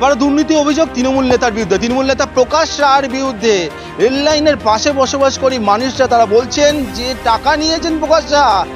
এবার দুর্নীতি অভিযোগ তৃণমূল নেতার বিরুদ্ধে। তৃণমূল নেতা প্রকাশ রায়ের বিরুদ্ধে। রেল লাইনের পাশে করি মানুষরা, তারা বলছেন যে টাকা নিয়েছেন প্রকাশ রায়।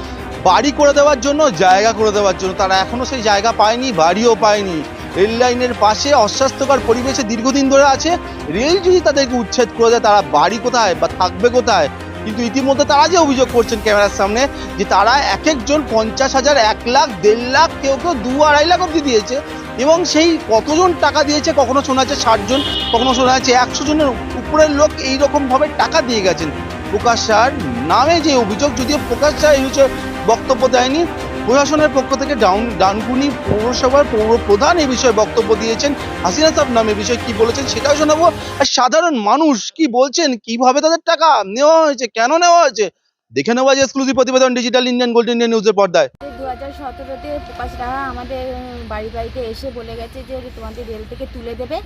বাড়ি করে দেওয়ার জন্য, জায়গা করে দেওয়ার জন্য। তারা এখনও সেই জায়গা পায়নি, বাড়িও পায়নি। রেল লাইনের পাশে অস্বাস্থ্যকর পরিবেশে দীর্ঘদিন ধরে আছে। রেল যদি তাদেরকে উচ্ছেদ করে দেয়, তারা বাড়ি কোথায় বা থাকবে কোথায়? কিন্তু ইতিমধ্যে তারা যে অভিযোগ করছেন ক্যামেরার সামনে, যে তারা এক একজন পঞ্চাশ হাজার, এক লাখ, দেড় লাখ, কেউ কেউ দু আড়াই লাখ অব্দি দিয়েছে। এবং সেই কতজন টাকা দিয়েছে, কখনো শোনা যাচ্ছে ষাট জন কখনো শোনা যাচ্ছে একশো জনের উপরের লোক এই রকম ভাবে টাকা দিয়ে গেছেন। প্রকাশ সার নামে যে অভিযোগ, যদিও প্রকাশ সার এই বিষয়ে বক্তব্য দেয়নি, প্রশাসনের পক্ষ থেকে ডাউন, ডানকুনি পৌরসভার পৌর প্রধান এই বিষয়ে বক্তব্য দিয়েছেন, হাসিনা সাহেব নামে বিষয়ে কি বলেছেন সেটাও শোনাবো। আর সাধারণ মানুষ কি বলছেন, কীভাবে তাদের টাকা নেওয়া হয়েছে, কেন নেওয়া হয়েছে? দেখে নেওয়া যে এক্সক্লুসিভ প্রতিবেদন ডিজিটাল ইন্ডিয়ান গোল্ড ইন্ডিয়ান নিউজের পর্দায়। হাজার সতেরোতে প্রকাশ রাহা আমাদের বাড়ি বাড়িতে এসে বলে গেছে যে তোমাদের রেল থেকে তুলে দেবে।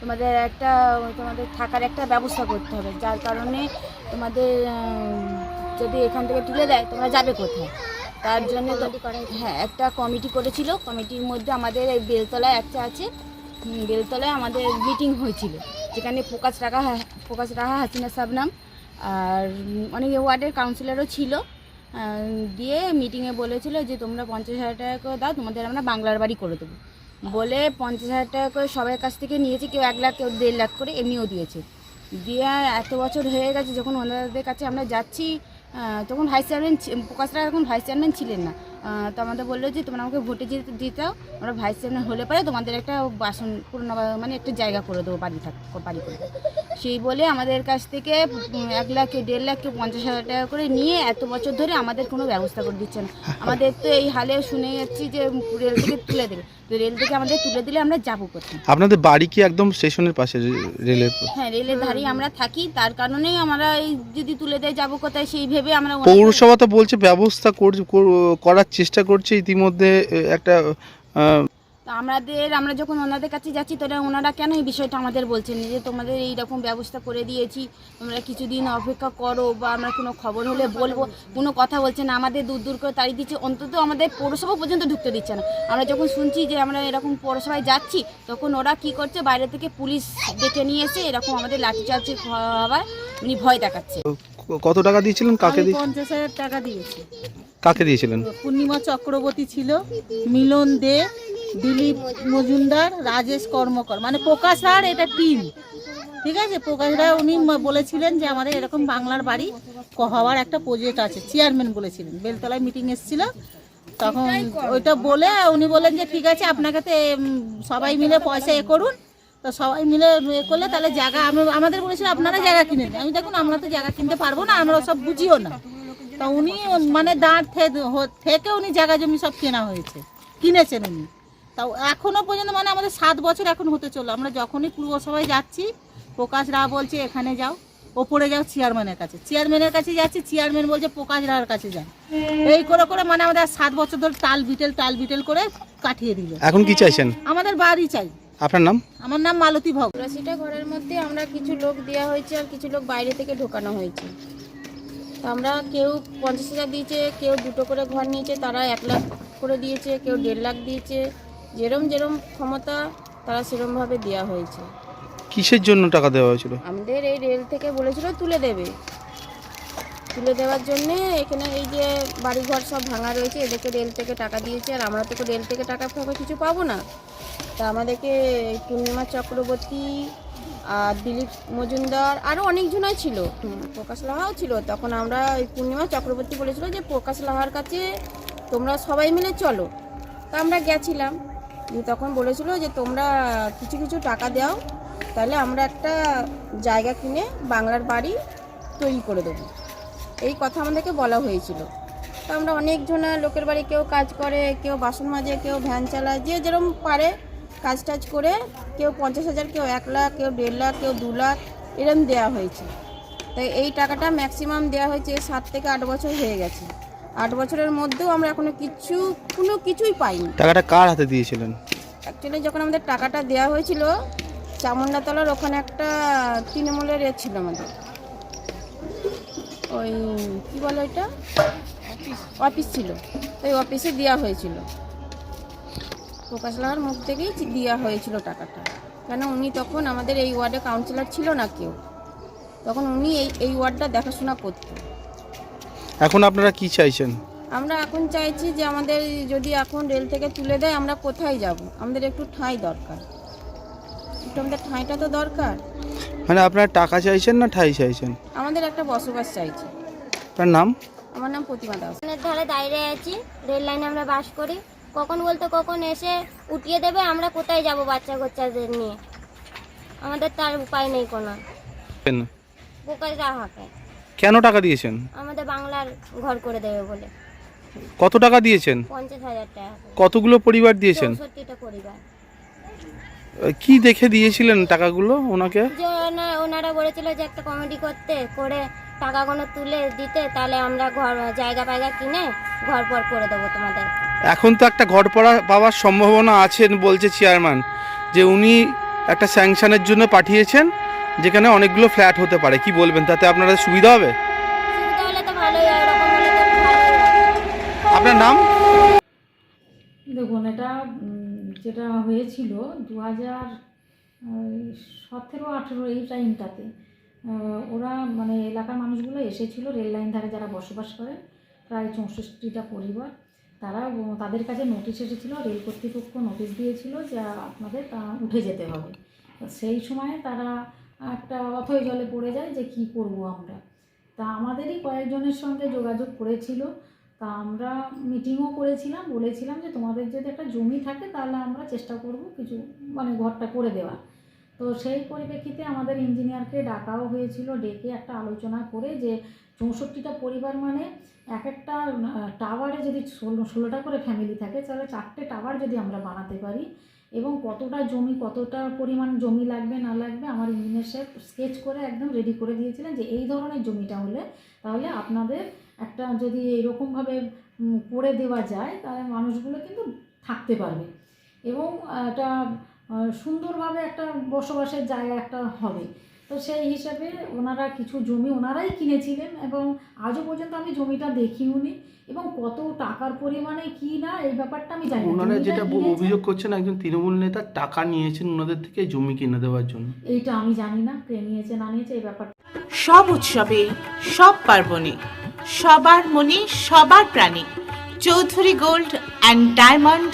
তোমাদের একটা তোমাদের থাকার একটা ব্যবস্থা করতে হবে। যার কারণে তোমাদের যদি এখান থেকে তুলে দেয় তোমরা যাবে কোথায়? তার জন্য হ্যাঁ একটা কমিটি করেছিল। কমিটির মধ্যে আমাদের এই বেলতলায় একটা আছে। বেলতলায় আমাদের মিটিং হয়েছিল যেখানে প্রকাশ রাখা প্রকাশ রাখা হাসিনা সাবনাম আর অনেক ওয়ার্ডের কাউন্সিলরও ছিল। দিয়ে মিটিংয়ে বলেছিল যে, তোমরা পঞ্চাশ হাজার টাকা করে দাও, তোমাদের আমরা বাংলার বাড়ি করে দেবো। বলে পঞ্চাশ হাজার টাকা করে সবার কাছ থেকে নিয়েছে, কেউ এক লাখ, কেউ দেড় লাখ করে এমনিও দিয়েছে। দিয়ে এত বছর হয়ে গেছে, যখন ওনাদের কাছে আমরা যাচ্ছি তখন ভাইস চেয়ারম্যান প্রকাশরা এখন ভাইস চেয়ারম্যান ছিলেন না। তো আমাদের বলল যে, তোমরা আমাকে ভোটে যেতে দিতে দাও, আমরা ভাইস চেয়ারম্যান হলে পরে তোমাদের একটা বাসন, পুরোনো মানে একটা জায়গা করে দেবো, বাড়ি থাক বাড়ি করে সেই বলে আমাদের কাছ থেকে এক লাখ দেড় লাখ পঞ্চাশ হাজার টাকা করে নিয়ে এত বছর ধরে আমাদের কোনো ব্যবস্থা করে দিচ্ছে না আমাদের তো এই হালে শুনে যাচ্ছি যে রেল থেকে তুলে দেবে। তো রেল থেকে আমাদের তুলে দিলে আমরা যাব কোথায়? আপনাদের বাড়ি কি একদম স্টেশনের পাশে রেলের হ্যাঁ রেলের ধারেই আমরা থাকি। তার কারণেই আমরা এই যদি তুলে দেয় যাব কোথায় সেই ভেবে আমরা পৌরসভা তো বলছে ব্যবস্থা কর- কর- করার চেষ্টা করছে ইতিমধ্যে একটা তো আমাদের আমরা যখন ওনাদের কাছে যাচ্ছি তোরা ওনারা কেন এই বিষয়টা আমাদের বলছেন যে তোমাদের এই রকম ব্যবস্থা করে দিয়েছি তোমরা কিছুদিন অপেক্ষা করো বা আমরা কোনো খবর হলে বলব কোনো কথা বলছে না আমাদের দূর দূর করে তাড়িয়ে দিচ্ছে অন্তত আমাদের পৌরসভা পর্যন্ত ঢুকতে দিচ্ছে না। আমরা যখন শুনছি যে আমরা এরকম পৌরসভায় যাচ্ছি তখন ওরা কি করছে বাইরে থেকে পুলিশ ডেকে নিয়ে এসে এরকম আমাদের লাঠিচার্জের হওয়ার উনি ভয় দেখাচ্ছে। কত টাকা দিয়েছিলেন? কাকে দিয়ে পঞ্চাশ হাজার টাকা দিয়েছি। কাকে দিয়েছিলেন? পূর্ণিমা চক্রবর্তী ছিল মিলন দে দিলীপ মজুমদার, রাজেশ কর্মকর। মানে প্রকাশ রার এটা টিম ঠিক আছে? প্রকাশ রায় উনি বলেছিলেন যে আমাদের এরকম বাংলার বাড়ি হওয়ার একটা প্রজেক্ট আছে। চেয়ারম্যান বলেছিলেন। বেলতলায় মিটিং এসেছিল। তখন ওইটা বলে উনি বলেন যে, ঠিক আছে, আপনাকে তো সবাই মিলে পয়সা এ করুন। তো সবাই মিলে এ করলে তাহলে জায়গা আমি আমাদের বলেছিল, আপনারা জায়গা কিনে আমি দেখুন, আমরা তো জায়গা কিনতে পারব না, আমরা সব বুঝিও না। তা উনি মানে দাঁড় থেকে উনি জায়গা জমি সব কেনা হয়েছে। কিনেছেন উনি। তাও এখনও পর্যন্ত মানে আমাদের সাত বছর এখন হতে চলো আমরা যখনই পূর্বসভায় যাচ্ছি প্রকাশ রা বলছে এখানে যাও। ওপরে যাও চেয়ারম্যানের কাছে। চেয়ারম্যানের কাছে যাচ্ছি চেয়ারম্যান বলছে প্রকাশ রার কাছে যান এই করে করে মানে আমাদের আর সাত বছর ধরে টাল বিটেল টাল বিটেল করে কাটিয়ে দিল। এখন কি চাইছেন? আমাদের বাড়ি চাই। আপনার নাম? আমার নাম মালতী ভগ। চুরাশিটা ঘরের মধ্যে আমরা কিছু লোক দেওয়া হয়েছে আর কিছু লোক বাইরে থেকে ঢোকানো হয়েছে। তো আমরা কেউ পঞ্চাশ হাজার দিয়েছে কেউ দুটো করে ঘর নিয়েছে তারা এক লাখ করে দিয়েছে কেউ দেড় লাখ দিয়েছে। যেরম যেরম ক্ষমতা তারা সেরমভাবে দেওয়া হয়েছে। কিসের জন্য টাকা দেওয়া হয়েছিল? আমাদের এই রেল থেকে বলেছিল তুলে দেবে। তুলে দেওয়ার জন্যে এখানে এই যে বাড়িঘর সব ভাঙা রয়েছে এদেরকে রেল থেকে টাকা দিয়েছে আর আমরা তো রেল থেকে টাকা ফাঁকা কিছু পাবো না। তা আমাদেরকে পূর্ণিমা চক্রবর্তী আর দিলীপ মজুমদার আরও অনেকজনই ছিল। প্রকাশ লাহাও ছিল। তখন আমরা ওই পূর্ণিমা চক্রবর্তী বলেছিল যে প্রকাশ লাহার কাছে তোমরা সবাই মিলে চলো। তা আমরা গেছিলাম। তখন বলেছিল যে, তোমরা কিছু কিছু টাকা দাও, তাহলে আমরা একটা জায়গা কিনে বাংলার বাড়ি তৈরি করে দেবো। এই কথা আমাদেরকে বলা হয়েছিল। তো আমরা অনেকজনা লোকের বাড়ি কেউ কাজ করে, কেউ বাসন মাজে, কেউ ভ্যান চালায়, যে যেরকম পারে কাজ টাজ করে, কেউ পঞ্চাশ হাজার, কেউ এক লাখ, কেউ দেড় লাখ, কেউ দু লাখ, এরম দেওয়া হয়েছে। তাই এই টাকাটা ম্যাক্সিমাম দেওয়া হয়েছে, সাত থেকে আট বছর হয়ে গেছে। আট বছরের মধ্যেও আমরা এখনও কিছু কোনো কিছুই পাইনি। টাকাটা কার হাতে দিয়েছিলেন? অ্যাকচুয়ালি যখন আমাদের টাকাটা দেওয়া হয়েছিল চামুন্ডাতলার ওখানে একটা তৃণমূলের এ ছিল আমাদের। ওই কি বলে এটা অফিস ছিল। ওই অফিসে দেওয়া হয়েছিল। প্রকাশ লাহার মুখ থেকেই দেওয়া হয়েছিল টাকাটা। কেন উনি তখন আমাদের এই ওয়ার্ডে কাউন্সিলর ছিল না কেউ। তখন উনি এই এই ওয়ার্ডটা দেখাশোনা করতেন। এখন আপনারা কি চাইছেন? আমরা এখন চাইছি যে আমাদের যদি এখন রেল থেকে তুলে দেয় আমরা কোথায় যাব? আমাদের একটু ঠাঁই দরকার। একটু আমাদের ঠাঁইটা তো দরকার। মানে আপনারা টাকা চাইছেন না ঠাই চাইছেন? আমাদের একটা বসবাস চাইছি। তার নাম? আমার নাম প্রতিমা দাস। ট্রেনের ধারে দাঁড়িয়ে আছি রেল লাইনে আমরা বাস করি। কখন বলতে কখন এসে উঠিয়ে দেবে আমরা কোথায় যাব বাচ্চা কাচ্চাদের নিয়ে? আমাদের তার উপায় নেই কোনো। পোকাশ রাহাকে কেন টাকা দিয়েছেন? আমাদের বাংলার ঘর করে দেবে বলে। কত টাকা দিয়েছেন? পঞ্চাশ হাজার টাকা কতগুলো পরিবার দিয়েছেন? চৌষট্টিটা পরিবার। কি দেখে দিয়েছিলেন টাকাগুলো ওনাকে? যে ওনা- ওনারা বলেছিল যে একটা কমেডি করতে করে টাকা টাকাগুলো তুলে দিতে তাহলে আমরা ঘর জায়গা পায়গা কিনে ঘর পর করে দেবো তোমাদের। এখন তো একটা ঘর পড়া পাওয়ার সম্ভাবনা আছেন বলছে চেয়ারম্যান যে উনি একটা স্যাংশনের জন্য পাঠিয়েছেন যেখানে অনেকগুলো ফ্ল্যাট হতে পারে। কি বলবেন? তাতে আপনাদের সুবিধা হবে। আপনার নাম? দেখুন এটা যেটা হয়েছিল দু হাজার সতেরো আঠেরো এই টাইমটাতে ওরা মানে এলাকার মানুষগুলো এসেছিল রেল লাইন ধারে যারা বসবাস করে প্রায় চৌষট্টিটা পরিবার। তারা তাদের কাছে নোটিশ এসেছিল রেল কর্তৃপক্ষ নোটিশ দিয়েছিল যে আপনাদের তা উঠে যেতে হবে। সেই সময় তারা একটা অথই জলে পড়ে যায় যে কি করব আমরা। তা আমাদেরই কয়েকজনের সঙ্গে যোগাযোগ করেছিল। তা আমরা মিটিংও করেছিলাম, বলেছিলাম যে তোমাদের যদি একটা জমি থাকে তাহলে আমরা চেষ্টা করব কিছু মানে ঘরটা করে দেওয়ার। তো সেই পরিপ্রেক্ষিতে আমাদের ইঞ্জিনিয়ারকে ডাকাও হয়েছিল, ডেকে একটা আলোচনা করে যে চৌষট্টিটা পরিবার মানে এক একটা টাওয়ারে যদি ষোলো, ষোলোটা করে ফ্যামিলি থাকে, তাহলে চারটে টাওয়ার যদি আমরা বানাতে পারি। এবং কতটা জমি, কতটা পরিমাণ জমি লাগবে, না লাগবে, আমার ইঞ্জিনিয়ার সাহেব স্কেচ করে একদম রেডি করে দিয়েছিলেন যে এই ধরনের জমিটা হলে তাহলে আপনাদের একটা যদি এরকমভাবে করে দেওয়া যায়, তাহলে মানুষগুলো কিন্তু থাকতে পারবে। এবং একটা সুন্দরভাবে একটা বসবাসের জায়গা একটা হবে। তো সেই হিসাবে ওনারা কিছু জমি ওনারাই কিনেছিলেন এবং আজও পর্যন্ত আমি জমিটা দেখিওনি এবং কত টাকার পরিমাণে কি না এই ব্যাপারটা আমি জানি না। ওনারা যেটা অভিযোগ করছেন একজন তৃণমূল নেতা টাকা নিয়েছেন ওনাদের থেকে জমি কিনে দেওয়ার জন্য। এইটা আমি জানি না কে নিয়েছে না নিয়েছে এই ব্যাপারটা। সব উৎসবে সব পার্বণে সবার মনে সবার প্রাণে Chowdhury gold and diamond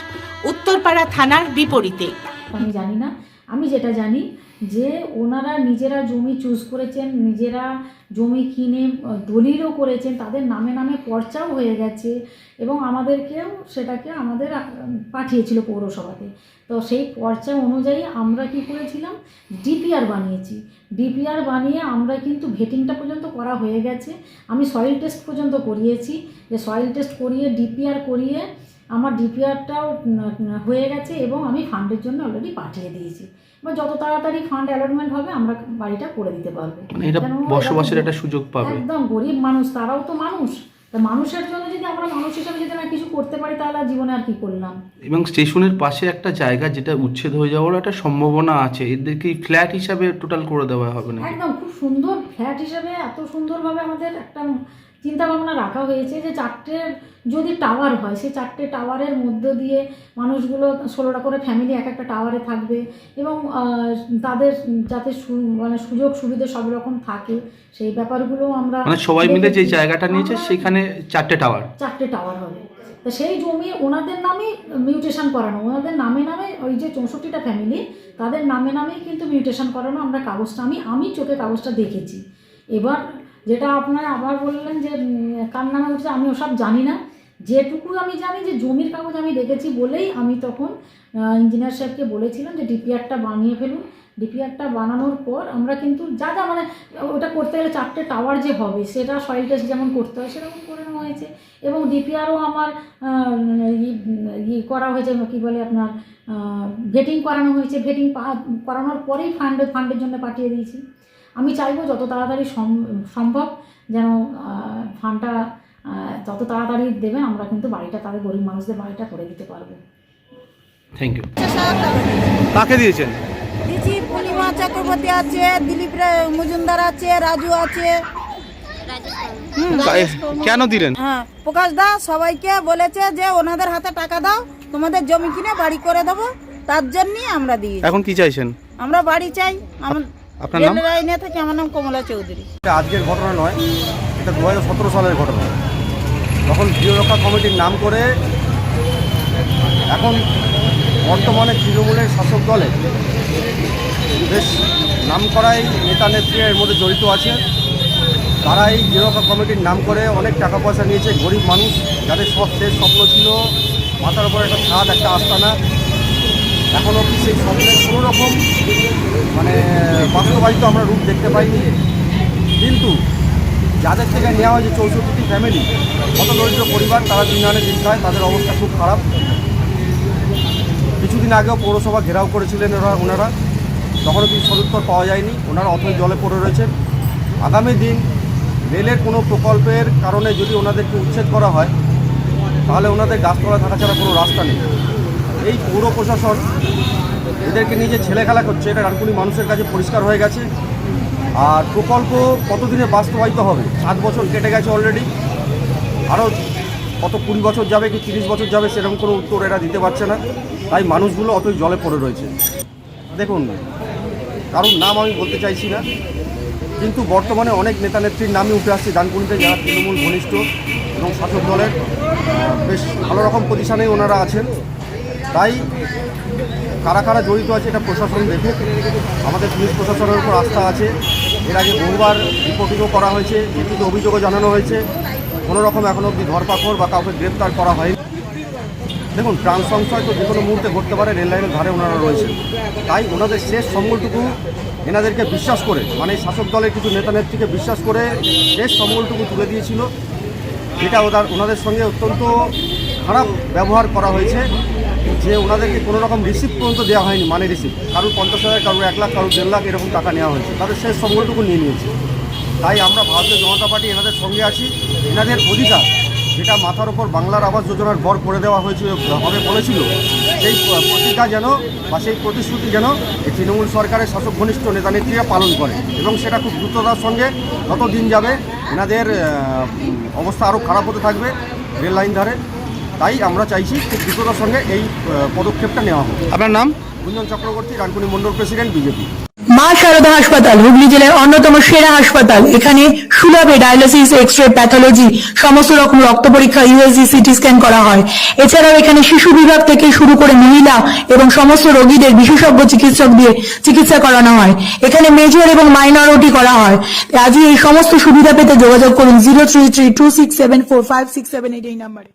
Uttarpara থানার বিপরীতে। আমি জানি না আমি যেটা জানি যে ওনারা নিজেরা জমি চুজ করেছেন, নিজেরা জমি কিনে দলিলও করেছেন, তাদের নামে নামে পর্চাও হয়ে গেছে এবং আমাদেরকেও সেটাকে আমাদের পাঠিয়েছিল পৌরসভাতে। তো সেই পর্চা অনুযায়ী আমরা কি করেছিলাম? ডিপিআর বানিয়েছি। ডিপিআর বানিয়ে আমরা কিন্তু ভেটিংটা পর্যন্ত করা হয়ে গেছে। আমি সয়েল টেস্ট পর্যন্ত করিয়েছি। যে সয়েল টেস্ট করিয়ে, ডিপিআর করিয়ে আমার ডিপিআরটাও হয়ে গেছে এবং আমি ফান্ডের জন্য অলরেডি পাঠিয়ে দিয়েছি। এবার যত তাড়াতাড়ি ফান্ড অ্যালটমেন্ট হবে আমরা বাড়িটা করে দিতে পারব। মানে এটা বসবাসের একটা সুযোগ পাবে। একদম গরিব মানুষ তারাও তো মানুষ। তা মানুষের জন্য যদি আমরা মানুষ হিসাবে যদি না কিছু করতে পারি তাহলে জীবনে আর কি করলাম? এবং স্টেশনের পাশে একটা জায়গা যেটা উচ্ছেদ হয়ে যাওয়ার একটা সম্ভাবনা আছে এদেরকে ফ্ল্যাট হিসাবে টোটাল করে দেওয়া হবে না একদম খুব সুন্দর ফ্ল্যাট হিসেবে এত সুন্দরভাবে আমাদের একটা চিন্তা ভাবনা রাখা হয়েছে যে চারটে যদি টাওয়ার হয় সেই চারটে টাওয়ারের মধ্য দিয়ে মানুষগুলো ষোলোটা করে ফ্যামিলি এক একটা টাওয়ারে থাকবে এবং তাদের যাতে মানে সুযোগ সুবিধা সব রকম থাকে সেই ব্যাপারগুলো আমরা মানে সবাই মিলে যে জায়গাটা নিয়েছে সেখানে চারটে টাওয়ার চারটে টাওয়ার হবে। তো সেই জমি ওনাদের নামে মিউটেশন করানো ওনাদের নামে নামে ওই যে চৌষট্টিটা ফ্যামিলি তাদের নামে নামেই কিন্তু মিউটেশন করানো আমরা কাগজটা আমি আমি চোখে কাগজটা দেখেছি। এবার যেটা আপনারা আবার বললেন যে কার নামে উঠছে আমি ওসব জানি না। যেটুকু আমি জানি যে, জমির কাগজ আমি দেখেছি বলেই আমি তখন ইঞ্জিনিয়ার সাহেবকে বলেছিলাম যে ডিপিআরটা বানিয়ে ফেলুন। ডিপিআরটা বানানোর পর আমরা কিন্তু যা যা মানে ওটা করতে গেলে চারটে টাওয়ার যে হবে, সেটা সয়েল টেস্ট যেমন করতে হয়, সেরকম করে নেওয়া হয়েছে। এবং ডিপিআরও আমার ই করা হয়েছে, কী বলে আপনার ভেটিং করানো হয়েছে। ভেটিং করানোর পরেই ফান্ড ফান্ডের জন্য পাঠিয়ে দিয়েছি। আমি চাইব যত তাড়াতাড়ি সম্ভব যেন ফান্ডটা যত তাড়াতাড়ি দেবেন আমরা কিন্তু বাড়িটা তাদের গরিব মানুষদের বাড়িটা করে দিতে পারব। থ্যাংক ইউ কাকে দিয়েছেন? দিদি পূর্ণিমা চক্রবর্তী আছে দিলীপ মজুমদার আছে রাজু আছে। কেন দিলেন? হ্যাঁ প্রকাশ দা সবাইকে বলেছে যে ওনাদের হাতে টাকা দাও তোমাদের জমি কিনে বাড়ি করে দেবো তার জন্যই আমরা দিই এখন কি চাইছেন? আমরা বাড়ি চাই আমার আপনার নাম? লাইনে থেকে আমার নাম কমলা চৌধুরী। এটা আজকের ঘটনা নয় এটা দু হাজার সতেরো সালের ঘটনা। তখন গৃহরক্ষা কমিটির নাম করে এখন বর্তমানে তৃণমূলের শাসক দলে বেশ নাম করাই নেতা নেত্রী এর মধ্যে জড়িত আছে। তারা এই গৃহরক্ষা কমিটির নাম করে অনেক টাকা পয়সা নিয়েছে। গরিব মানুষ যাদের সব শেষ স্বপ্ন ছিল মাথার উপর একটা ছাদ একটা আস্তানা। এখনও সেই স্বপ্নের কোনো রকম মানে বাস্তবায়িত আমরা রূপ দেখতে পাইনি। কিন্তু যাদের থেকে নেওয়া হয়েছে চৌষট্টি ফ্যামিলি কত দরিদ্র পরিবার, তারা দিন আনে দিন খায়, তাদের অবস্থা খুব খারাপ। কিছুদিন আগেও পৌরসভা ঘেরাও করেছিলেন ওরা, ওনারা। তখনও কিছু সদুত্তর পাওয়া যায়নি। ওনারা অথই জলে পড়ে রয়েছেন। আগামী দিন রেলের কোনো প্রকল্পের কারণে যদি ওনাদেরকে উচ্ছেদ করা হয়, তাহলে ওনাদের গাছতলা থাকা ছাড়া কোনো রাস্তা নেই। এই পৌর প্রশাসন এদেরকে নিয়ে যে ছেলে খেলা করছে, এটা রানকুনি মানুষের কাছে পরিষ্কার হয়ে গেছে। আর প্রকল্প কতদিনে বাস্তবায়িত হবে? সাত বছর কেটে গেছে অলরেডি আরও কত কুড়ি বছর যাবে কি তিরিশ বছর যাবে সেরকম কোনো উত্তর এরা দিতে পারছে না। তাই মানুষগুলো অতই জলে পড়ে রয়েছে। দেখুন, কারোর নাম আমি বলতে চাইছি না, কিন্তু বর্তমানে অনেক নেতা নেত্রীর নামই উঠে আসছে ডানকুনিতে যারা তৃণমূল ঘনিষ্ঠ এবং শাসক দলের। বেশ ভালো রকম পজিশানেই ওনারা আছেন। তাই কারা কারা জড়িত আছে এটা প্রশাসন দেখুক। আমাদের পুলিশ প্রশাসনের উপর আস্থা আছে। এর আগে বহুবার রিপোর্টিংও করা হয়েছে লিখিত অভিযোগও জানানো হয়েছে। কোনো রকম এখনও অবধি ধরপাকড় বা কাউকে গ্রেপ্তার করা হয়নি। দেখুন, প্রাণ সংশয় তো যে কোনো মুহূর্তে ঘটতে পারে, রেল লাইনের ধারে ওনারা রয়েছে তাই ওনাদের শেষ সম্বলটুকু এনাদেরকে বিশ্বাস করে মানে শাসক দলের কিছু নেতা নেত্রীকে বিশ্বাস করে শেষ সম্বলটুকু তুলে দিয়েছিল। যেটা ওদের ওনাদের সঙ্গে অত্যন্ত খারাপ ব্যবহার করা হয়েছে। যে ওনাদেরকে কোনো রকম রিসিপ্ট পর্যন্ত দেওয়া হয়নি মানে রিসিপ্ট কারোর পঞ্চাশ হাজার, কারোর এক লাখ, কারোর দেড় লাখ এরকম টাকা নেওয়া হয়েছে। তাদের শেষ সম্বলটুকু নিয়ে নিয়েছে। তাই আমরা ভারতীয় জনতা পার্টি এনাদের সঙ্গে আছি। এনাদের অধিকার, যেটা মাথার ওপর বাংলার আবাস যোজনার বর করে দেওয়া হয়েছিল হবে বলেছিল, সেই প্রতিজ্ঞা যেন বা সেই প্রতিশ্রুতি যেন এই তৃণমূল সরকারের শাসক ঘনিষ্ঠ নেতা নেত্রীরা পালন করে। এবং সেটা খুব দ্রুততার সঙ্গে যত দিন যাবে, এনাদের অবস্থা আরও খারাপ হতে থাকবে রেল লাইন ধারে। তাই আমরা চাইছি খুব দ্রুততার সঙ্গে এই পদক্ষেপটা নেওয়া হোক। আপনার নাম? গুঞ্জন চক্রবর্তী রানকুনি মন্ডল প্রেসিডেন্ট বিজেপি। মা শারদা হাসপাতাল হুগলি জেলার অন্যতম সেরা হাসপাতাল। এখানে সুলভে ডায়ালিসিস এক্স রে প্যাথোলজি সমস্ত রকম রক্ত পরীক্ষা ইউএসজি সিটি স্ক্যান করা হয়। এছাড়াও এখানে শিশু বিভাগ থেকে শুরু করে মহিলা এবং সমস্ত রোগীদের বিশেষজ্ঞ চিকিৎসক দিয়ে চিকিৎসা করানো হয়। এখানে মেজর এবং মাইনর ওটি করা হয়। আজই এই সমস্ত সুবিধা পেতে যোগাযোগ করুন zero three three two six seven four five six seven eight এই নাম্বারে।